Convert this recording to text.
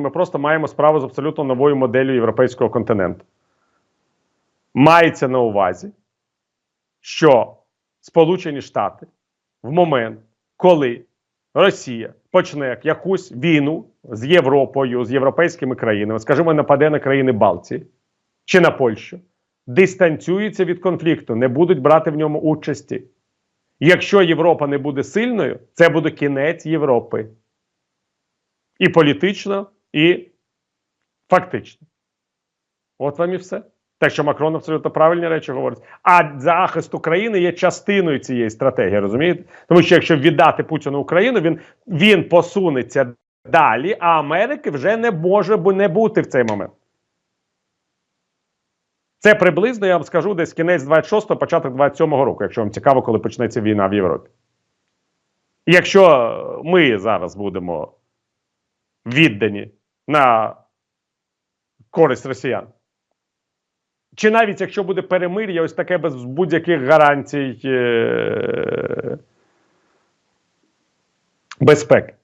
Ми просто маємо справу з абсолютно новою моделлю європейського континенту. Мається на увазі, що Сполучені Штати в момент, коли Росія почне якусь війну з Європою, з європейськими країнами, скажімо, нападе на країни Балтії чи на Польщу, дистанціюються від конфлікту, не будуть брати в ньому участі. Якщо Європа не буде сильною, це буде кінець Європи. І політично, і фактично. От вам і все. Так що Макрон абсолютно правильні речі говорить. А захист України є частиною цієї стратегії, розумієте? Тому що якщо віддати Путіну Україну, він, він посунеться далі, а Америки вже не може не бути в цей момент. Це приблизно, я вам скажу, десь кінець 26-го, початок 27-го року, якщо вам цікаво, коли почнеться війна в Європі. Якщо ми зараз будемо віддані на користь росіян, чи навіть якщо буде перемир'я, ось таке без будь-яких гарантій е- безпеки,